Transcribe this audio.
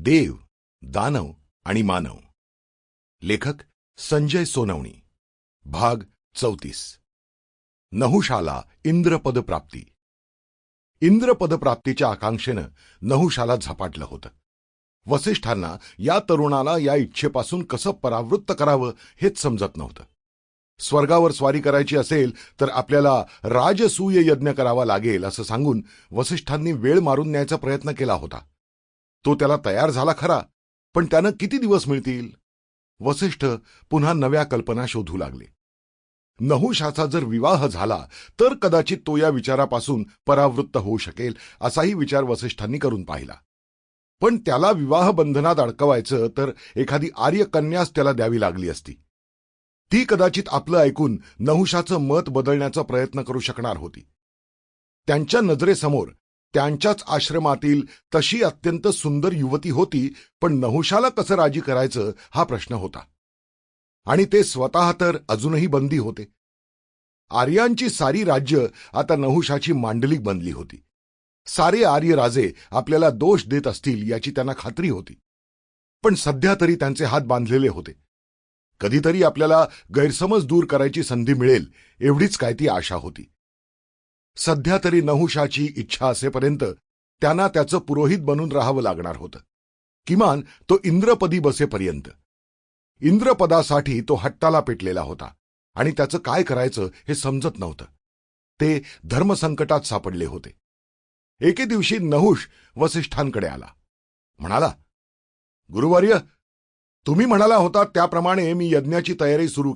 देव दानव आणि मानव. लेखक संजय सोनवणी. भाग चौतीस. नहुशाला इंद्रपद प्राप्ती इंद्रपद प्राप्तीच्या आकांक्षेनं नहुशाला झपाटलं होतं. वसिष्ठांना या तरुणाला या इच्छेपासून कसं परावृत्त करावं हेच समजत नव्हतं. स्वर्गावर स्वारी करायची असेल तर आपल्याला राजसूय यज्ञ करावा लागेल असं सांगून वसिष्ठांनी वेळ मारून न्यायचा प्रयत्न केला होता. तो त्याला तयार झाला खरा. पण त्यानं किती दिवस मिळतील? वसिष्ठ पुन्हा नव्या कल्पना शोधू लागले. नहुशाचा जर विवाह झाला तर कदाचित तो या विचारापासून परावृत्त होऊ शकेल असाही विचार वसिष्ठांनी करून पाहिला. पण त्याला विवाह बंधनात अडकवायचं तर एखादी आर्यकन्यास त्याला द्यावी लागली असती. ती कदाचित आपलं ऐकून नहुशाचं मत बदलण्याचा प्रयत्न करू शकणार होती. त्यांच्या नजरेसमोर त्यांच्याच आश्रमातील तशी अत्यंत सुंदर युवती होती पण नहुशाला कसं राजी करायचं हा प्रश्न होता. आणि ते स्वतः तर अजूनही बंदी होते. आर्यांची सारी राज्य आता नहुशाची मांडलिक बनली होती. सारे आर्य राजे आपल्याला दोष देत असतील याची त्यांना खात्री होती. पण सध्या तरी त्यांचे हात बांधलेले होते. कधीतरी आपल्याला गैरसमज दूर करायची संधी मिळेल एवढीच काय ती आशा होती. सध्या तरी नहुशाची इच्छा असेपर्यंत त्यांना त्याचं पुरोहित बनून राहावं लागणार होतं. किमान तो इंद्रपदी बसेपर्यंत. इंद्रपदासाठी तो हट्टाला पेटलेला होता आणि त्याचं काय करायचं हे समजत नव्हतं. ते धर्मसंकटात सापडले होते. एके दिवशी नहुष वसिष्ठांकडे आला. म्हणाला गुरुवर्य तुम्ही म्हणाला होता त्याप्रमाणे मी यज्ञाची तयारी सुरू